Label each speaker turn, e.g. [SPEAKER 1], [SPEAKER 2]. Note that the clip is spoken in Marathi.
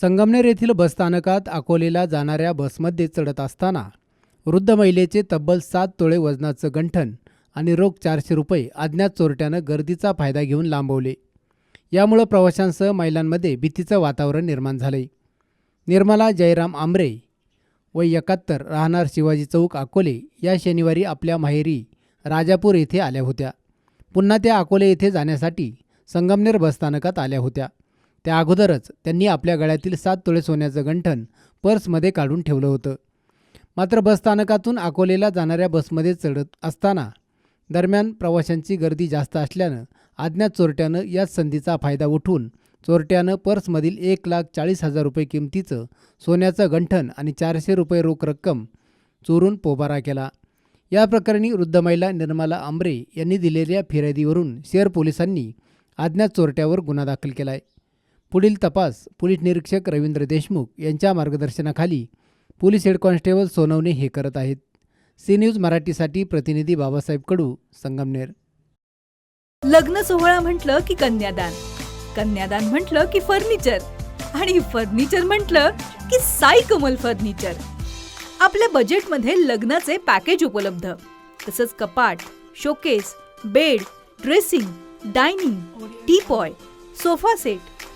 [SPEAKER 1] संगमनेर येथील बसस्थानकात अकोलेला जाणाऱ्या बसमध्ये चढत असताना वृद्ध महिलेचे तब्बल सात तोळे वजनाचं गंठन आणि रोख चारशे रुपये अज्ञात चोरट्यानं गर्दीचा फायदा घेऊन लांबवले. यामुळं प्रवाशांसह महिलांमध्ये भीतीचं वातावरण निर्माण झालंय. निर्मला जयराम आंबरे वय एकाहत्तर राहणार शिवाजी चौक अकोले या शनिवारी आपल्या माहेरी राजापूर येथे आल्या होत्या. पुन्हा त्या अकोले येथे जाण्यासाठी संगमनेर बसस्थानकात आल्या होत्या. त्या अगोदरच त्यांनी आपल्या गळ्यातील सात तोळे सोन्याचं गंठन पर्समध्ये काढून ठेवलं होतं. मात्र बसस्थानकातून अकोलेला जाणाऱ्या बसमध्ये चढत असताना दरम्यान प्रवाशांची गर्दी जास्त असल्यानं अज्ञात चोरट्यानं याच संधीचा फायदा उठवून चोरट्यानं पर्समधील एक लाख चाळीस हजार रुपये किमतीचं सोन्याचं गंठन आणि चारशे रुपये रोख रक्कम चोरून पोबारा केला. या प्रकरणी वृद्ध महिला निर्मला आंबरे यांनी दिलेल्या फिर्यादीवरून शेअर पोलिसांनी अज्ञात चोरट्यावर गुन्हा दाखल केला आहे पुढील तपास पोलीस निरीक्षक रवींद्र देशमुख यांच्या मार्गदर्शनाखाली पोलीस हेड कॉन्स्टेबल सोनवणे हे करत आहेत. सी न्यूज मराठीसाठी प्रतिनिधी बाबासाहेब कडू संगमनेर.
[SPEAKER 2] लग्न सोहळा म्हटलं की कन्यादान कन्यादान म्हटलं की फर्निचर आणि फर्निचर म्हटलं की साई कमल फर्निचर. आपल्या बजेटमध्ये लग्नाचे पॅकेज उपलब्ध तसंच कपाट showcase bed dressing dining teapoy sofa set